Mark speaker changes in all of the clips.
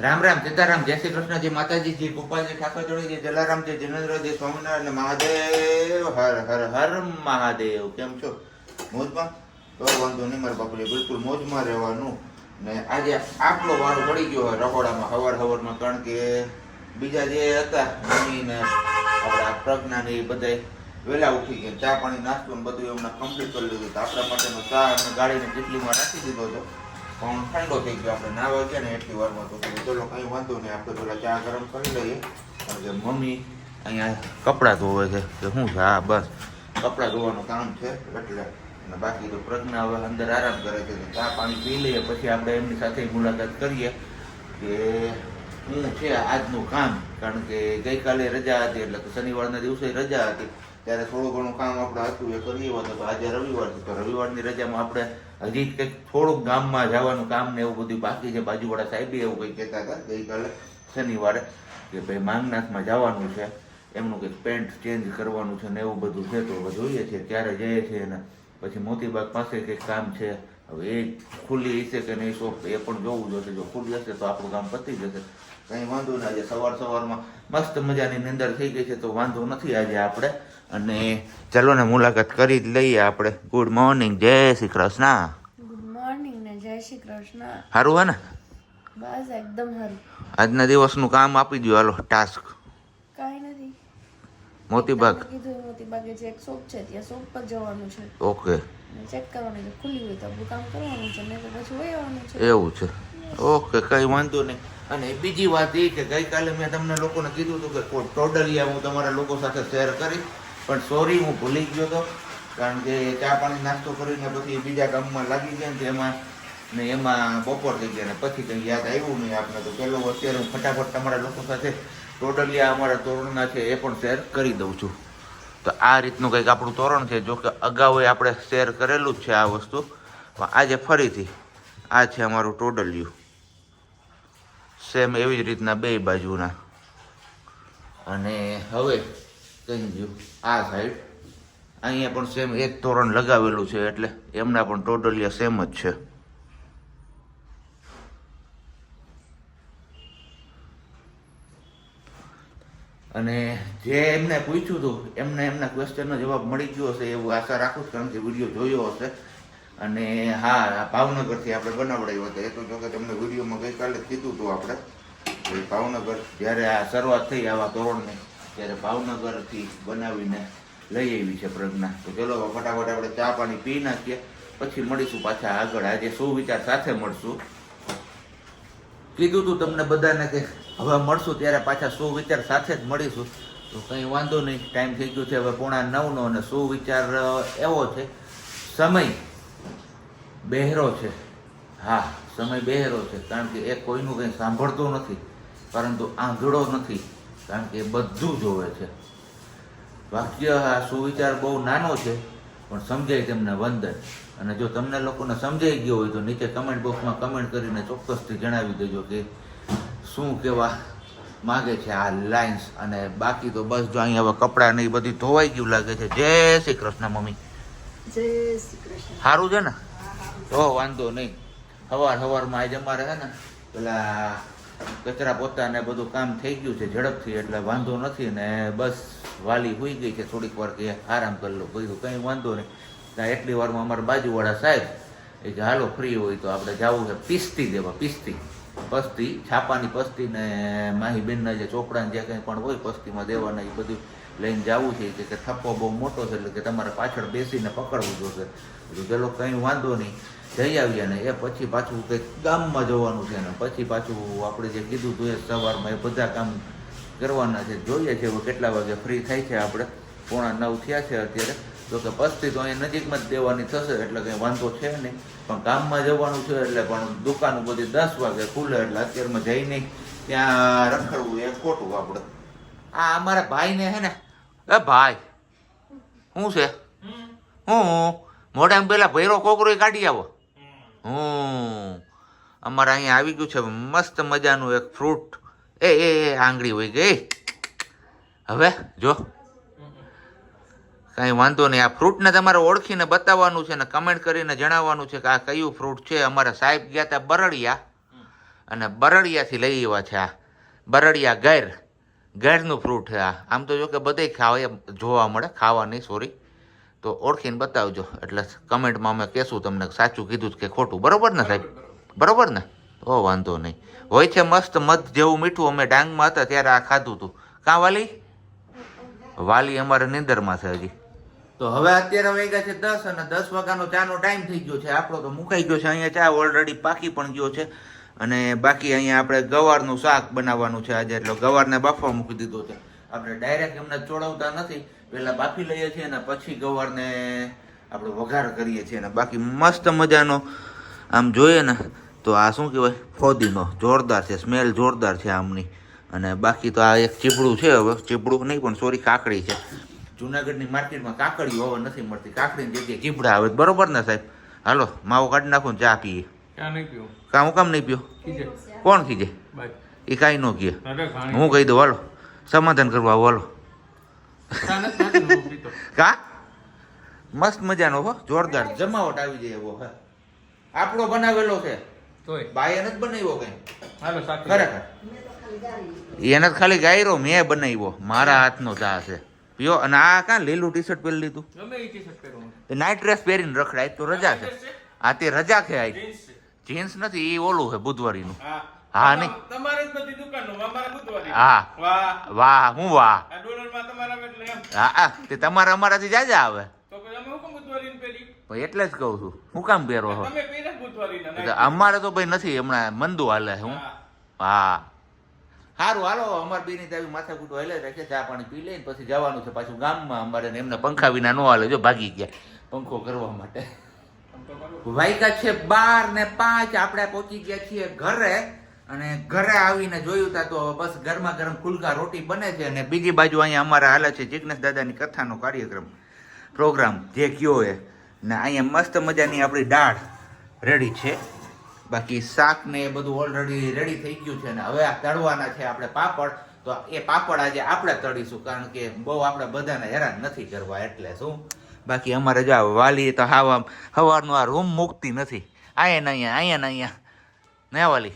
Speaker 1: રામ રામ સીતારામ જય શ્રી કૃષ્ણ, જય માતાજી, જય ગોપાલજી જે જલારામ, જય જિનેન્દ્ર, જય સ્વામિનારાયણ મહાદેવ, હર હર હર મહાદેવ. કેમ છો? મોજમાં? તો વાંધો નહીં, મારા બાપુલી બિલકુલ મોજમાં રહેવાનું. ને આજે આટલો વારો પડી ગયો રહોડામાં, હવાર હવારમાં, કારણ કે બીજા જે હતા, મમ્મી ને આપણા પ્રજ્ઞા ને એ બધાય વહેલા ઉઠી ગયા. ચા પાણી, નાસ્તો ને બધું એમને કમ્પ્લીટ કરી લીધું. તો આપણા માટેનો ચા અને ગાડીને કેટલીમાં રાખી દીધો હતો. પણ ઠંડો થઈ ગયો. આપણે નાવા ગયા ને એટલી વારમાં તો ચલો, કંઈ વાંધો નહીં. આપણે પેલા ચા ગરમ કરી લઈએ. કારણ મમ્મી અહીંયા કપડાં ધોવે છે, કે શું છે? હા, બસ. કપડાં ધોવાનું કામ છે, એટલે અને બાકી તો પ્રજ્ઞા હવે અંદર આરામ કરે છે ચા પાણી પી લઈએ. પછી આપણે એમની સાથે મુલાકાત કરીએ કે શું છે આજનું કામ. કારણ કે ગઈકાલે રજા હતી, એટલે શનિવારના દિવસે રજા હતી. ત્યારે થોડું ઘણું કામ આપણે હતું એ કરીએ. તો આજે રવિવાર છે. તો રવિવારની રજામાં આપણે હજી કંઈક થોડુંક ગામમાં જવાનું કામ ને એવું બધું બાકી છે. બાજુવાળા સાહેબે એવું કંઈક કહેતા હતા ગઈકાલે શનિવારે કે ભાઈ માંગનાથમાં જવાનું છે. એમનું કંઈક પેન્ટ ચેન્જ કરવાનું છે ને એવું બધું છે. તો જોઈએ છીએ ક્યારે જઈએ છીએ ને પછી મોતીબાગ પાસે કંઈક કામ છે. હવે એ ખુલ્લી હશે કે નહીં શોપ, એ પણ જોવું જોશે. જો ખુલ્લી હશે તો આપણું કામ પતી જશે. કંઈ વાંધો નહીં. આજે સવાર સવારમાં મસ્ત મજાની નિંદર થઈ ગઈ છે તો વાંધો નથી આજે આપણે. અને ચલો ને મુલાકાત કરી જ લઈએ આપણે. ગુડ મોર્નિંગ જય શ્રી કૃષ્ણ.
Speaker 2: ગુડ મોર્નિંગ ને જય શ્રી કૃષ્ણ.
Speaker 1: સારું હે ને?
Speaker 2: બસ એકદમ સારું
Speaker 1: આજના દિવસનું કામ આપી દો હાલો ટાસ્ક
Speaker 2: કાંઈ નથી.
Speaker 1: મોતીબાગ
Speaker 2: કીધું મોતી બાગે જે એક શોપ છે ત્યાં શોપ પર જવાનું છે.
Speaker 1: ઓકે.
Speaker 2: ચેક કરવાનું છે ખુલ્લી હોય તો આપણું કામ કરવાનું છે નહીં તો પછી આવવાનું છે.
Speaker 1: એવું છે. ઓકે કઈ વાંધો નહીં. અને બીજી વાત એ કે ગઈકાલે મેં તમને લોકોને કીધું હતું કે કોઈ ટોડલિયા હું તમારા લોકો સાથે શેર કરીશ પણ સોરી હું ભૂલી ગયો હતો કારણ કે ચા પાણી નાસ્તો કરીને પછી બીજા કામમાં લાગી ગયા ને એમાં ને એમાં બપોર થઈ ગયા ને પછી કંઈ યાદ આવ્યું નહીં આપણે તો પેલો અત્યારે હું ફટાફટ તમારા લોકો સાથે ટોટલી આ અમારા તોરણના છે એ પણ શેર કરી દઉં છું. તો આ રીતનું કંઈક આપણું તોરણ છે જોકે અગાઉ આપણે શેર કરેલું જ છે આ વસ્તુ. પણ આજે ફરીથી આ છે અમારું ટોડલિયું. સેમ એવી જ રીતના બે બાજુના. અને હવે કઈ ગયું આ સાઈડ અહીંયા પણ સેમ એક તોરણ લગાવેલું છે એટલે એમના પણ ટોટલી સેમ જ છે. અને જે એમને પૂછ્યું હતું, એમને એમના ક્વેશ્ચનનો જવાબ મળી ગયો હશે એવું આશા રાખું છું, કારણ કે વીડિયો જોયો હશે. અને હા ભાવનગરથી આપણે બનાવડાયું હતો. એ તો જોકે તમને વિડીયોમાં ગઈકાલે કીધું હતું આપણે. ભાવનગર, જ્યારે આ શરૂઆત થઈ આવા તોરણની ત્યારે ભાવનગરથી બનાવીને લઈ આવી છે પ્રજ્ઞા. તો ચલો ફટાફટ આપણે ચા પાણી પી નાખીએ, પછી મળીશું પાછા આગળ. આજે સુવિચાર સાથે મળશું. કીધું તું તમને બધાને કે હવે મળશું ત્યારે પાછા સુવિચાર સાથે જ મળીશું. તો કંઈ વાંધો નહીં, ટાઈમ થઈ ગયો છે, હવે પોણા નવનો અને સુવિચાર એવો છે. સમય બહેરો છે. હા, સમય બહેરો છે, કારણ કે એ કોઈનું કંઈ સાંભળતો નથી, પરંતુ આંધળો નથી. કારણ કે એ બધું જોવે છે. વાક્ય આ સુવિચાર બહુ નાનો છે પણ સમજાય તેમને વંદન. અને જો તમને લોકોને સમજાઈ ગયો હોય તો નીચે કમેન્ટ બોક્સમાં કમેન્ટ કરીને ચોક્કસથી જણાવી દેજો કે શું કહેવા માગે છે આ લાઇન્સ અને બાકી તો બસ જો અહીંયા હવે કપડાં ને એ બધી ધોવાઈ ગયું લાગે છે. જય શ્રી કૃષ્ણ મમ્મી.
Speaker 2: જય શ્રી કૃષ્ણ.
Speaker 1: સારું છે ને? તો વાંધો નહીં. સવાર સવારમાં આજે અમારે છે ને પેલા કચરા પોતાને બધું કામ થઈ ગયું છે ઝડપથી, એટલે વાંધો નથી ને બસ વાલી હોઈ ગઈ છે થોડીક વાર કે આરામ કરી લો. કીધું કંઈ વાંધો નહીં. ત્યાં એટલી વારમાં અમારા બાજુવાળા સાહેબ એ કે, હાલો, ફ્રી હોય તો આપણે જવું છે. પિસ્તી દેવા, પિસ્તી. પસ્તી, છાપાની પસ્તી ને માહી બેનના જે ચોપડાને જે કંઈ પણ હોય પસ્તીમાં દેવાના એ બધું લઈને જવું છે. કે થપ્પો બહુ મોટો છે એટલે કે તમારે પાછળ બેસીને પકડવું જોશે. ચલો, કંઈ વાંધો નહીં. જઈ આવીએ ને એ પછી પાછું કંઈક ગામમાં જવાનું છે ને પછી પાછું આપણે જે કીધું હતું એ સવારમાં એ બધા કામ કરવાના છે. જોઈએ છે હવે કેટલા વાગે ફ્રી થાય છે આપણે. પોણા નવ થયા છે અત્યારે. તો કે પસ્તી તો અહીંયા નજીકમાં જ દેવાની થશે એટલે કંઈ વાંધો છે નહીં. પણ કામમાં જવાનું છે એટલે પણ દુકાનો બધી દસ વાગે ખુલે એટલે અત્યારમાં નહીં. ત્યાં રખડવું એ ખોટું આપણે. આ અમારા ભાઈને હે ને એ ભાઈ શું છે? હું મોઢામાં પેલા ભૈરો કોકરો કાઢી આવો. હું. અમારે અહીંયા આવી ગયું છે. મસ્ત મજાનું એક ફ્રૂટ એ એ આંગળી હોય ગઈ. હવે જો. કાંઈ વાંધો નહીં. આ ફ્રૂટને તમારે ઓળખીને બતાવવાનું છે ને કમેન્ટ કરીને જણાવવાનું છે કે આ કયું ફ્રૂટ છે. અમારા સાહેબ ગયા હતા બરડિયા. અને બરડિયાથી લઈ આવ્યા છે આ. બરડિયા ગેર ગેરનું ફ્રૂટ છે આ. આમ તો જો કે બધે ખાવા જોવા મળે. ખાવાની સોરી તો ઓળખીને બતાવજો. એટલે કમેન્ટમાં અમે કહેશું તમને સાચું કીધું કે ખોટું. બરોબર ને સાહેબ? બરોબર ને? ઓ, વાંધો નહીં. હોય છે મસ્ત મધ જેવું મીઠું. અમે ડાંગમાં હતા ત્યારે આ ખાધું હતું કાં વાલી? વાલી અમારે નિંદરમાં છે હજી. તો હવે અત્યારે વાગ્યા છે દસ અને દસ વાગ્યાનો ચાનો ટાઈમ થઈ ગયો છે. આપણો તો મુકાઈ ગયો છે. અહીંયા ચા ઓલરેડી પાકી પણ ગયો છે. અને બાકી અહીંયા આપણે ગવારનું શાક બનાવવાનું છે આજે. એટલે ગવારને બાફવા મૂકી દીધો છે. આપણે ડાયરેક્ટ એમને ચોળવતા નથી. પહેલા બાફી લઈએ છીએ અને પછી ગવારને આપણે વઘાર કરીએ છીએ અને બાકી મસ્ત મજાનો આમ જોઈએ ને તો આ શું કહેવાય? ફોદીનો જોરદાર છે સ્મેલ જોરદાર છે આમની. અને બાકી તો આ એક ચીપડું છે હવે ચીપડું નહીં પણ સોરી કાકડી છે. જુનાગઢની માર્કેટમાં કાકડીઓ હવે નથી મળતી. કાકડીની જગ્યાએ ચીપડા આવે બરોબર ને સાહેબ? હાલો માવો કાઢી નાખો ને ચા પીએ. કામ કામ નહીં
Speaker 3: પીઓ
Speaker 1: કોણ કીજે એ કાંઈ ન કહે હું કહી દઉં હાલો. સમાધાન કરવા આવો હાલો. કા? મસ્ત મજાનો હો જોરદાર. જમાવટ આવી જાય એવો હે. આપણો બનાવેલો છે.
Speaker 3: તોય.
Speaker 1: એને નથી બનાવ્યો કઈ?
Speaker 3: હાલો સાચી
Speaker 1: ખરેખર. એને તો ખાલી ગાયરો મેં બનાવ્યો. મારા હાથનો ચા છે. પીઓ. અને આ કાં લીલું ટી શર્ટ પહેરી લીધું?
Speaker 3: ગમે એ ટી-શર્ટ પહેરો.
Speaker 1: નાઇટ ડ્રેસ પહેરીને રખડાય. તો રજા છે. આ તે રજા છે આ
Speaker 3: જીન્સ
Speaker 1: જીન્સ નથી એ ઓલું છે બુધવારીનું.
Speaker 3: હા.
Speaker 1: હા, નહીં.
Speaker 3: તમારે જ બધી દુકાનનું અમારે બુધવારી.
Speaker 1: હા.
Speaker 3: વાહ.
Speaker 1: વાહ હું વાહ?
Speaker 3: આ ડોલરમાં તમારા એટલે
Speaker 1: હા હા તે તમારા અમારાથી જાજા આવે.
Speaker 3: તો પછી અમે હુકમ બુધવારીને પહેરી?
Speaker 1: પણ એટલે જ કહું છું. હું કામ પહેરો છો?
Speaker 3: તમે પહેરે બુધવારીના
Speaker 1: એટલે અમારે તો ભાઈ નથી હમણાં મંદુ હાલે હું.
Speaker 3: હા.
Speaker 1: સારું હાલો અમાર બેની તાવી માથા કૂટો હાલે રાખે ચા પાણી પી લઈને પછી જવાનું છે પાછું ગામમાં. અમારે ને એમને પંખા વિના ન હાલે જો ભાગી ગયા પંખો કરવા માટે. વાગ્યા છે બાર ને પાંચ આપણે પહોંચી ગયા છીએ ઘરે. અને ઘરે આવીને જોયું તા તો બસ ગરમા ગરમ ફુલકા રોટી બને છે અને બીજી બાજુ અહીંયા અમારા હાલે છે જિજ્ઞેશ દાદાની કથાનો કાર્યક્રમ, પ્રોગ્રામ, જે કયો એ. ને અહીંયા મસ્ત મજાની આપણી દાળ રેડી છે. બાકી શાક ને એ બધું ઓલરેડી રેડી થઈ ગયું છે ને હવે આ તળવાના છે આપણે પાપડ. તો એ પાપડ આજે આપણે તળીશું કારણ કે બહુ આપણે બધાને હેરાન નથી કરવા એટલે શું? બાકી અમારે જો વાલી તો હાવ આમ સવારનો આ રૂમ મૂકતી નથી. આયા ને અહીંયા અહીંયા ને અહીંયા. ને વાલી.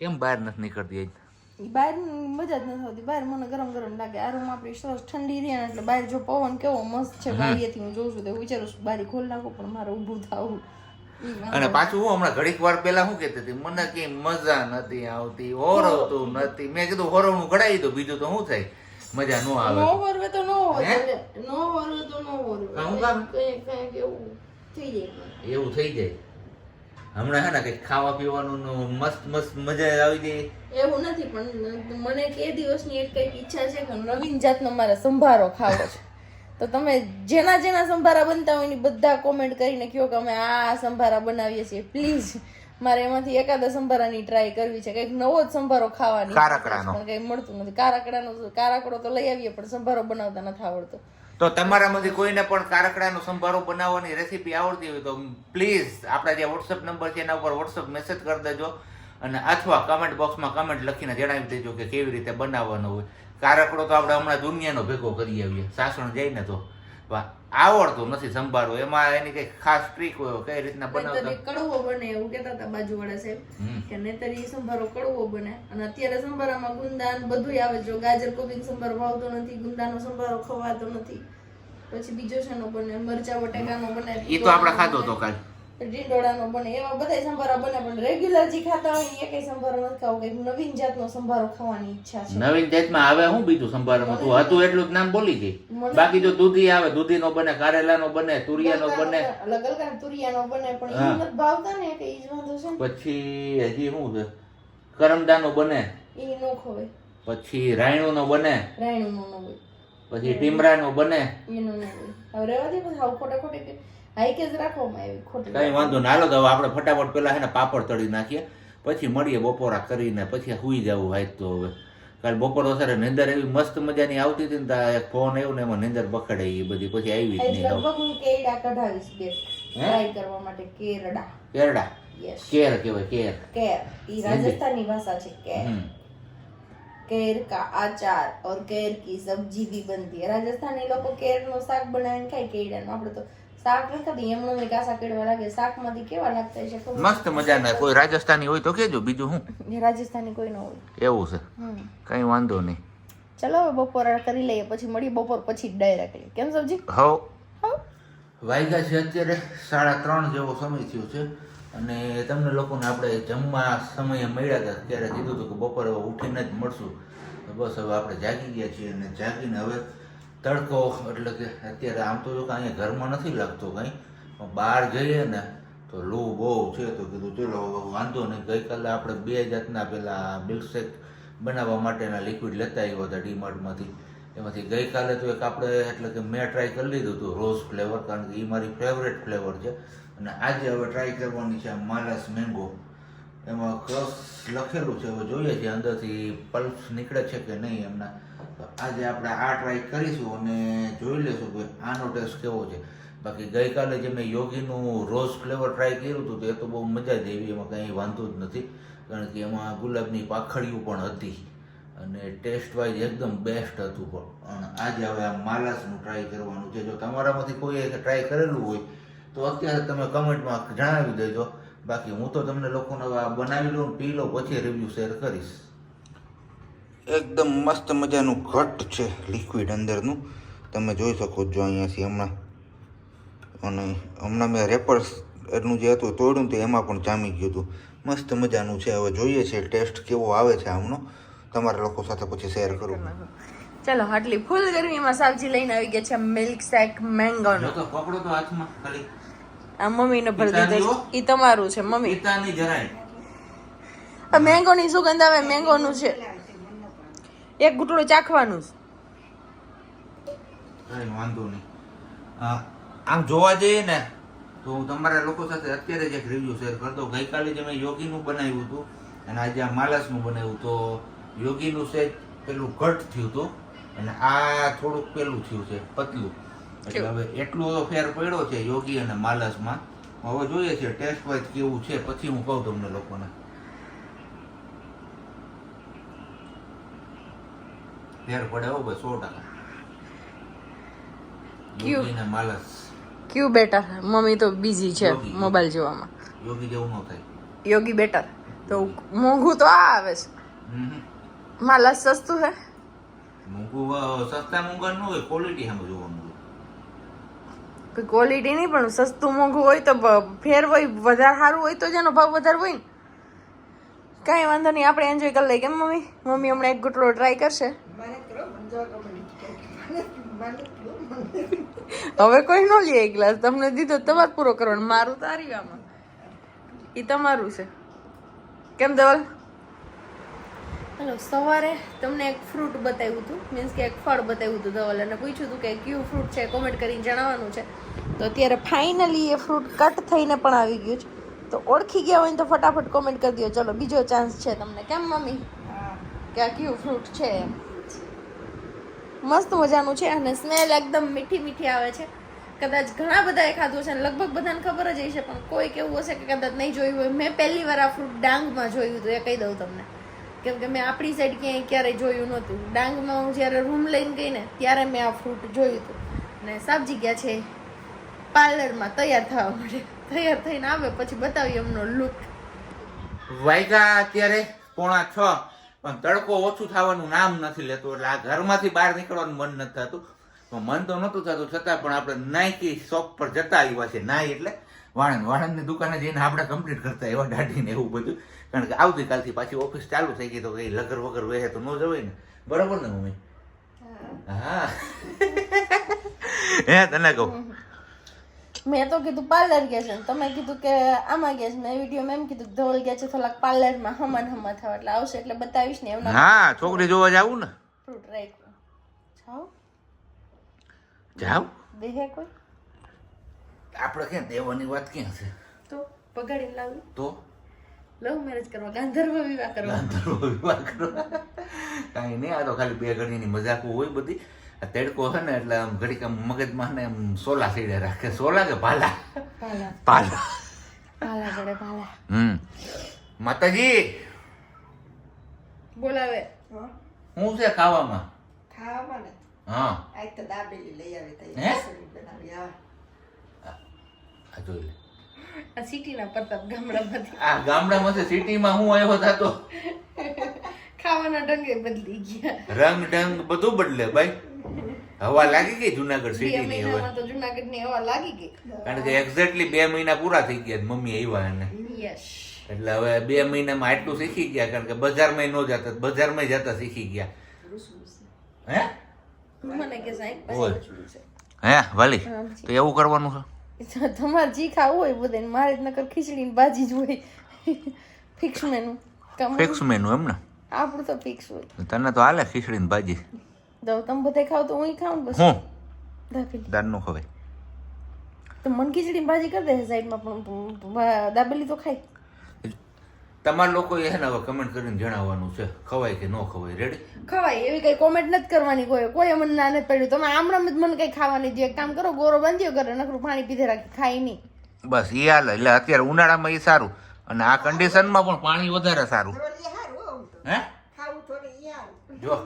Speaker 1: કેમ બહાર નથી નીકળતી આજ
Speaker 2: બહાર મજા જ નથી આવતી. બહાર મને ગરમ ગરમ લાગે. આ રૂમ આપણી સરસ ઠંડી રહે એટલે બહાર જો પવન કેવો મસ્ત છે બારીએથી હું જોઉં છું. તો વિચારું છું બારી ખોલ નાખું પણ મારે ઊભું થવું.
Speaker 1: અને પાછું હું હમણાં ઘડીક વાર પહેલા શું કહેતી હતી? મને કઈ મજા નથી આવતી હોરવતું નથી. મેં કીધું હોરવણું ઘડાવી દો બીજું તો શું થાય? મજા નો આવે.
Speaker 2: નો હોરવે તો નો
Speaker 1: હે?
Speaker 2: નો હોરવે તો નો હોરવે.
Speaker 1: કામ?
Speaker 2: કંઈક એવું થઈ જાય.
Speaker 1: એવું થઈ જાય. હમણાં હે ને કંઈક ખાવા પીવાનું મસ્ત મસ્ત મજા આવી ગઈ.
Speaker 2: એવું નથી પણ મને કે દિવસની એક કંઈક ઈચ્છા છે કે નવીન જાતનો મારે સંભારો ખાવો છે. તો તમે જેના જેના સંભારા બનતા હોય એની બધા કોમેન્ટ કરીને કહો કે અમે આ સંભારા બનાવીએ છીએ. પ્લીઝ મારે એમાંથી એકાદા સંભારાની ટ્રાય કરવી છે. કંઈક નવો જ સંભારો ખાવાની.
Speaker 1: કારાકડાનો.
Speaker 2: પણ કંઈ મળતું નથી. કારાકડાનો કારાકડો તો લઈ આવીએ પણ સંભારો બનાવતા નથી આવડતો.
Speaker 1: તો તમારામાંથી કોઈને પણ કારકડાનો સંભારો બનાવવાની રેસીપી આવડતી હોય તો પ્લીઝ આપણા જે વોટ્સઅપ નંબર છે એના ઉપર વોટ્સઅપ મેસેજ કરી દેજો અને અથવા કમેન્ટ બોક્સમાં કમેન્ટ લખીને જણાવી દેજો કે કેવી રીતે બનાવવાનો હોય. કારકડો તો આપણે હમણાં દુનિયાનો ભેગો કરી આવીએ. સાસણ જઈને તો. આવડતું નથી સંભાળવું. એમાં એની કઈ ખાસ ટ્રીક હોય કઈ રીતના બનાવતા?
Speaker 2: કડવો બને એવું કહેતા હતા બાજુવાળા સાહેબ. કે નહીતર ઈ સંભારો કડવો બને. અને અત્યારે સંભારામાં ગુંદા ને બધુંય આવે જો ગાજર કોબીનો સંભાર ભાવતો નથી ગુંદાનો સંભારો ખવાતો નથી. પછી બીજો શેનો બને? મરચા બટેકાનો બને.
Speaker 1: એ તો આપણે ખાધો તો કાલ.
Speaker 2: ડીંડોળાનો બને એવા બધા સંભારા બને પણ રેગ્યુલર જે ખાતા હોય એ કઈ સંભારો નથી ખાવું કંઈક નવીન જાતનો સંભારો ખાવાની ઈચ્છા છે.
Speaker 1: નવીન જાતમાં આવે હું બીજું સંભારમાં તું? હતું એટલું જ નામ બોલી ગઈ બાકી જો દૂધી આવે દૂધીનો બને કારેલાનો બને તુરિયાનો બને.
Speaker 2: અલગ અલગ તુરિયાનો બને પણ. નથી ભાવતા ને કે ઈ જ વાંધો છે
Speaker 1: પછી હજી શું છે? કરમદાનો બને.
Speaker 2: એ નો ખવાય.
Speaker 1: પછી રાયણુનો બને.
Speaker 2: રાયણું નો
Speaker 1: પછી ટીમરાનો બને.
Speaker 2: એનું નો હવે રેવા દે પછી આવું ખોટે
Speaker 1: કઈ વાંધો ના હાલો તો આપણે ફટાફટ પેલા છે ને પાપડ તળી નાખીએ. પછી મળીએ બપોરા કરીને પછી સુઈ જવું હોય તો હવે. કાલ બપોર વસારે નિંદર એવી મસ્ત મજાની આવતી હતી ને ત્યાં ફોન આવ્યો ને એમાં નિંદર બખડાઈ બધી પછી આવી જ નહીં
Speaker 2: કેરડા કઢાવીશ કેરડા.
Speaker 1: કેરડા? કેર કેવાય કેર.
Speaker 2: કેર. ઈ રાજસ્થાની ભાષા છે કેર. કેર કા આચાર ઓર કેર કી સબ્જી ભી બનતી હે. રાજસ્થાની લોકો કેરનું શાક બનાવીને ખાય કેડા નો આપણે તો શાક નથી એમનો મેં કાસા કેળવા લાગે. શાકમાંથી કેવા લાગતા છે
Speaker 1: મસ્ત મજાના. કોઈ રાજસ્થાની હોય તો કેજો બીજું
Speaker 2: હું રાજસ્થાની કોઈ ન હોય.
Speaker 1: એવું છે. કઈ વાંધો નહીં.
Speaker 2: ચલો હવે બપોર કરી લઈએ પછી મળીએ બપોર પછી ડાયરેક્ટલી કેમ સમજી
Speaker 1: હવ
Speaker 2: હા
Speaker 1: વાગ્યા છે અત્યારે સાડા ત્રણ જેવો સમય થયો છે અને તમને લોકોને આપણે જમવા સમયે મળ્યા હતા ત્યારે કીધું હતું કે બપોરે હવે ઉઠીને જ મળશું. તો બસ હવે આપણે જાગી ગયા છીએ અને જાગીને હવે તડકો, એટલે કે અત્યારે આમ તો જો કે અહીંયા ઘરમાં નથી લાગતો કંઈ, પણ બહાર જઈએ ને તો લૂ બહુ છે, તો કીધું ચલો વાંધો નહીં. ગઈકાલે આપણે બે જાતના પેલા મિલ્કશેક બનાવવા માટેના લિક્વિડ લેતા આવ્યા હતા ડીમાર્ટમાંથી. એમાંથી ગઈકાલે તો એક આપણે એટલે કે મેં ટ્રાય કરી લીધું હતું, રોઝ ફ્લેવર, કારણ કે એ મારી ફેવરેટ ફ્લેવર છે. અને આજે હવે ટ્રાય કરવાની છે માલસ મેંગો એમાં ક્રોસ લખેલું છે, હવે જોઈએ છે અંદરથી પલ્સ નીકળે છે કે નહીં એમના. આજે આપણે આ ટ્રાય કરીશું અને જોઈ લેશું કે આનો ટેસ્ટ કેવો છે. બાકી ગઈકાલે જે મેં યોગીનું રોઝ ફ્લેવર ટ્રાય કર્યું હતું, તો એ તો બહુ મજા જ આવી, એમાં કંઈ વાંધો જ નથી. કારણ કે એમાં ગુલાબની પાખડીઓ પણ હતી અને ટેસ્ટ વાઇઝ એકદમ બેસ્ટ હતું પણ. આજે હવે આ માલાસનું ટ્રાય કરવાનું છે. જો તમારામાંથી કોઈએ ટ્રાય કરેલું હોય, તો અત્યારે તમે કમેન્ટમાં જણાવી દેજો. બાકી હું તો તમને લોકોને આ બનાવી લઉં પી લઉં પછી રિવ્યૂ શેર કરીશ. એકદમ મસ્ત મજાનું ઘટ છે લિક્વિડ અંદરનું. તમે જોઈ શકો છો અહીંયાથી હમણાં. અને હમણાં મેં રેપર્સ એનું જે હતું તોડ્યું તો એમાં પણ જામી ગયું હતું. મસ્ત મજાનું છે. હવે જોઈએ છે ટેસ્ટ કેવો આવે છે આમનો. તમારા લોકો સાથે પછી શેર કરું.
Speaker 2: ચલો આટલી ફૂલ ગરમીમાં સાવજી લઈને આવી ગયા છે મિલ્ક શેક મેંગોનો
Speaker 1: તો પકડો તો હાથમાં ખાલી.
Speaker 2: આ મમ્મીને ભરી દીધો? ઈ તમારું છે મમ્મી.
Speaker 1: પિતાની જરાય.
Speaker 2: આ મેંગોની સુગંધ આવે? મેંગોનું છે. એક ઘૂંટડું ચાખવાનું છે.
Speaker 1: વાંધો નહીં. આમ જોવા જઈએ ને તો હું તમારા લોકો સાથે અત્યારે જ એક રિવ્યુ શેર કરતો ગઈકાલે જે મેં યોગીનું બનાવ્યું હતું અને આજે આ માલસનું બનાવ્યું. તો યોગીનું સેજ પેલું ઘટ થયું હતું અને આ થોડુંક પેલું થયું છે પતલું. એટલે હવે એટલો તો ફેર પડ્યો છે યોગી અને માલસમાં હવે જોઈએ છે ટેસ્ટ વાઇઝ કેવું છે પછી હું કહું તમને લોકોને. ફેર પડે હો ભાઈ સો ટકા.
Speaker 2: ક્યું?
Speaker 1: યોગી માલસ.
Speaker 2: ક્યુ બેટર? મમ્મી તો બિઝી છે મોબાઈલ જોવામાં.
Speaker 1: યોગી જેવું ન થાય.
Speaker 2: યોગી બેટર? તો મોંઘું તો આ આવે છે.
Speaker 1: હમ.
Speaker 2: માલા સસ્તું છે?
Speaker 1: મોંઘું સસ્તા મોંઘા ન હોય ક્વોલિટી સામે જોવાનું.
Speaker 2: ક્વોલિટી નહીં, પણ સસ્તું મોંઘું હોય તો ફેર હોય, વધારે સારું હોય તો જ એનો ભાવ વધારે હોય ને. કાંઈ વાંધો નહીં, આપણે એન્જોય કરી લઈએ. કેમ મમ્મી? મમ્મી હમણાં એક ગુટલો ટ્રાય કરશે. હવે કોઈ ન લે એક ગ્લાસ તમને દીધો તમારે પૂરો કરવાનો. મારું તો હારી આમાં. એ તમારું છે. કેમ ધવલ? હેલો સવારે તમને એક ફ્રૂટ બતાવ્યું હતું. મીન્સ કે એક ફળ બતાવ્યું હતું ધવલ અને પૂછ્યું હતું કે કયું ફ્રૂટ છે કોમેન્ટ કરીને જણાવવાનું છે. તો અત્યારે ફાઇનલી એ ફ્રૂટ કટ થઈને પણ આવી ગયું છે. તો ઓળખી ગયા હોય ને તો ફટાફટ કોમેન્ટ કરી દો. ચલો બીજો ચાન્સ છે તમને. કેમ મમ્મી? કે આ કયું ફ્રૂટ છે એમ? મસ્ત મજાનું છે અને સ્મેલ એકદમ મીઠી મીઠી આવે છે. કદાચ ઘણા બધાએ ખાધું છે અને લગભગ બધાને ખબર જ હશે પણ કોઈક એવું હશે કે કદાચ નહીં જોયું હોય. મેં પહેલી વાર આ ફ્રૂટ ડાંગમાં જોયું હતું એ કહી દઉં તમને. કેમ કે મેં આપણી સાઈડ ક્યાંય ક્યારેય જોયું નહોતું. ડાંગમાં હું જ્યારે રૂમ લઈને ગઈ ને, ત્યારે મેં આ ફ્રૂટ જોયું હતું. અને સાબજી ગયા છે. પાર્લરમાં તૈયાર થવા માટે. તૈયાર થઈને આવે પછી બતાવીએ એમનો લુક
Speaker 1: વાયગા અત્યારે પોણા છ. પણ તડકો ઓછું થવાનું નામ નથી લેતું, એટલે આ ઘરમાંથી બહાર નીકળવાનું મન નથી થતું. પણ મન તો નહોતું થતું, છતાં પણ આપણે નાઈકી શોપ પર જતા આવ્યા છે નાઈ એટલે વાણંદ. વાણંદની દુકાને જઈને આપણે કમ્પ્લીટ કરતા એવા દાઢીને એવું બધું. કારણ કે આવતીકાલથી પાછી ઓફિસ ચાલુ થઈ ગઈ તો કઈ લગર વગર વહે તો ન જવાય ને. બરાબર ને મમ્મી? હા. હે તને કહું.
Speaker 2: મેં તો કીધું પાર્લર ગયા છે તમે કીધું કે આમાં ગયા છે મેં વીડિયો એમ કીધું ધોલ ગયા છે થોડાક પાર્લરમાં હમણ હમા થવા એટલે આવશે એટલે બતાવીશ ને એમના
Speaker 1: હા છોકરી જોવા જાવું ને?
Speaker 2: ફ્રૂટ રાઈટ જાઓ.
Speaker 1: જાવ
Speaker 2: દેહે કોઈ?
Speaker 1: આપણે ક્યાં દેવાની વાત ક્યાં છે?
Speaker 2: તો પગાડીને લાવી.
Speaker 1: તો?
Speaker 2: લવ મેરેજ કરવા ગાંધર્વ વિવાહ કરવા
Speaker 1: ગાંધર્વ વિવાહ કરવા કાંઈ નહીં આ તો ખાલી બે ઘડીની મજાક હોય બધી આ તેડકો છે ને એટલે આમ ઘડીક આમ મગજમાં ને આમ સોલા સીડે રાખે સોલા કે ભાલા
Speaker 2: ભાલા
Speaker 1: ભાલા
Speaker 2: ભાલા ભાલા
Speaker 1: હમ માતાજી
Speaker 2: બોલાવે
Speaker 1: હું છે ખાવામાં
Speaker 4: ખાવામાં ને
Speaker 1: હા
Speaker 4: આજ તો દાબેલી લઈ આવી તઈ
Speaker 1: હે?
Speaker 4: બનાવી હા
Speaker 1: આ જોઈ લે
Speaker 2: આ સિટીના પ્રતાપ ગામડામાંથી.
Speaker 1: આ ગામડામાંથી સિટીમાં હું આવ્યો હતો
Speaker 2: ખાવાના ઢંગે બદલી ગયા.
Speaker 1: રંગ ઢંગ બધું બદલે ભાઈ. હવા લાગી ગઈ જુનાગઢ
Speaker 2: બે
Speaker 1: સિટીની હવા.
Speaker 2: તો જુનાગઢની હવા લાગી ગઈ.
Speaker 1: કારણ કે એક્ઝેક્ટલી બે મહિના પૂરા થઈ ગયા મમ્મી આવ્યા એને.
Speaker 2: યસ.
Speaker 1: એટલે હવે બે મહિનામાં આટલું શીખી ગયા કારણ કે બજારમાં ન જતા બજારમાં જતા શીખી ગયા. હે?
Speaker 2: મને કે સાહેબ.
Speaker 1: હે વાલી તો એવું કરવાનું છે?
Speaker 2: તમારે જી ખાવું હોય બધાને મારે જ નકર ખીચડી ને ભાજી જ હોય. ફિક્સ મેનુ
Speaker 1: ફિક્સ મેનુ એમ ને?
Speaker 2: આપણું તો ફિક્સ હોય.
Speaker 1: તને તો હાલે ખીચડી ને ભાજી.
Speaker 2: તો તમે બધે ખાવ તો હું ખાઉં બસ?
Speaker 1: હું? દાનનું ખવાય.
Speaker 2: તો મન ખીચડી ભાજી કરી દે સાઈડમાં પણ દાબેલી તો ખાય.
Speaker 1: તમારા લોકો એને હવે કમેન્ટ કરીને જણાવવાનું છે. ખવાય કે ન ખવાય? રેડી
Speaker 2: ખવાય એવી કઈ કોમેન્ટ નથી કરવાની કોઈ. કોઈ મને ના નથી પડ્યું. તમે આમ રમત મને કઈ ખાવાની દે એક કામ કરો ગોરો બાંધ્યો કરે નકરું પાણી પીધે રાખી ખાય નહીં.
Speaker 1: બસ એ હાલ. એટલે અત્યારે ઉનાળામાં એ સારું. અને આ કન્ડિશનમાં પણ પાણી વધારે સારું. હે? જો.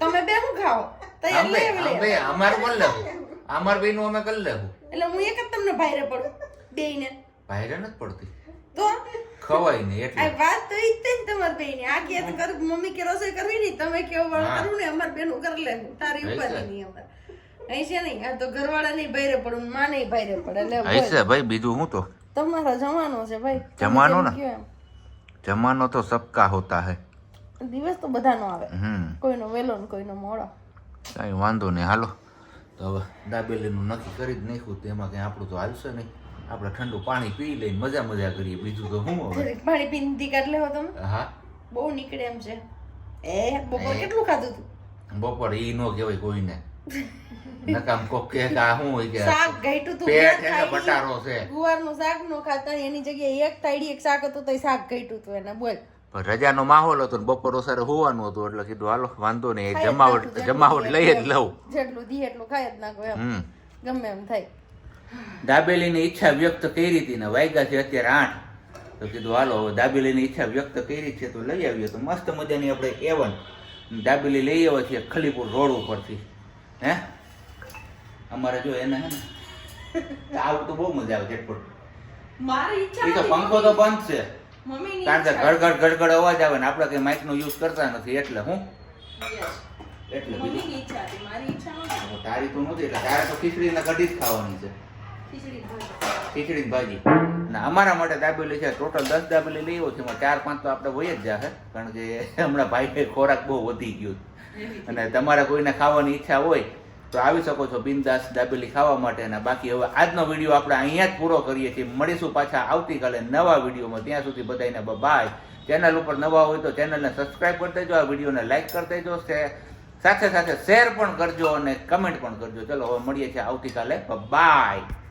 Speaker 2: તમે બે શું ખાઓ? તૈયાર લઈ આવી.
Speaker 1: અમાર કરી લેવું? અમાર બેનું અમે કરી લેવું.
Speaker 2: એટલે હું એક જ તમને ભાઈરે પડું બેયને.
Speaker 1: ભાઈરે નથી પડતી.
Speaker 2: તો?
Speaker 1: ખવાય નહીં એટલે.
Speaker 2: વાત તો ઈ જ તમારી બેયની. આ કે તો કરું મમ્મી કે રસોઈ કરવી નહીં તમે કેવો વાળ કરું ને અમાર બેનું કરી લે તારી
Speaker 1: ઉપર
Speaker 2: નહીં અમાર. અહીં છે નહીં આ તો ઘરવાળા નહીં ભાઈરે પડું માં નહીં ભાઈરે પડે. એટલે
Speaker 1: ભાઈ બીજું હું તો?
Speaker 2: તમારો જમાનો છે ભાઈ.
Speaker 1: જમાનો
Speaker 2: જેમ
Speaker 1: ને? જમાનો તો સબકા હોતા હે.
Speaker 2: દિવસ તો બધાનો આવે. કોઈનો વેલો ને કોઈનો મોડો.
Speaker 1: કાંઈ વાંધો નહીં હાલો. તો હવે દાબેલીનું નક્કી કરી જ નાખ્યું તેમાં કંઈ આપણું તો હાલશે નહીં. આપણે ઠંડુ પાણી પી લઈ મજા મજા કરીએ. બીજું તો શું હવે?
Speaker 2: પાણી પીને કાઢ લેવો તમે?
Speaker 1: હા.
Speaker 2: બહુ નીકળે એમ છે. એ બપોર કેટલું ખાધું તું?
Speaker 1: બપોરે ઈ નો કહેવાય કોઈને. નકામ કોક કે કે આ શું હોય કે
Speaker 2: શાક ઘટ્યું તું
Speaker 1: પેટ
Speaker 2: થાળી.
Speaker 1: બટારો છે?
Speaker 2: ગુવારનું શાક નો ખાતા એની જગ્યાએ એક તાળી એક શાક હતું તો શાક ઘટ્યું તું એને બોલ.
Speaker 1: પણ રજાનો માહોલ હતો ને બપોર ઓસારે હોવાનું હતું એટલે કીધું હાલો વાંધો નહીં જમાવટ જમાવટ લઈ જ લઉં.
Speaker 2: જેટલું દી એટલું ખાઈ જ નાખો એમ. ગમે એમ થાય.
Speaker 1: દાબેલીની ઈચ્છા વ્યક્ત કરી હતી ને વાયગા છે અત્યારે આઠ. તો કીધું હાલો હવે દાબેલીની ઈચ્છા વ્યક્ત કરી છે તો લઈ આવીએ. તો મસ્ત મજાની આપણે એવન દાબેલી લઈ આવ્યા છીએ ખલીપુર રોડ ઉપરથી. હે? અમારે જો એને હે ને આવું તો બહુ મજા આવે
Speaker 2: મારી ઈચ્છા
Speaker 1: એ તો પંખો તો બંધ છે. કારણ કે ગડગડ ગડગડ અવાજ આવે ને આપણે કઈ માઇકનો યુઝ કરતા નથી એટલે હું? એટલે તારી તો નથી એટલે તારે તો ખીચડી ને કઢી જ ખાવાની છે.
Speaker 2: ખીચડી ભાજી.
Speaker 1: ખીચડી ભાજી. ને અમારા માટે દાબેલી છે ટોટલ દસ દાબેલી લઈ છે એમાં ચાર પાંચ તો આપણે હોય જ જાહે કારણ કે હમણાં ભાઈ ખોરાક બહુ વધી ગયો અને તમારે કોઈને ખાવાની ઈચ્છા હોય તો આવી શકો છો બિંદાસ દાબેલી ખાવા માટે. અને બાકી હવે આજનો વીડિયો આપણે અહીંયા જ પૂરો કરીએ છીએ. મળીશું પાછા આવતીકાલે નવા વિડીયોમાં. ત્યાં સુધી બધાને બાય. ચેનલ ઉપર નવા હોય તો ચેનલને સબસ્ક્રાઈબ કરી દેજો આ વિડીયોને લાઈક કરી દેજો સાથે સાથે શેર પણ કરજો અને કમેન્ટ પણ કરજો. ચલો હવે મળીએ છીએ આવતીકાલે. બાય.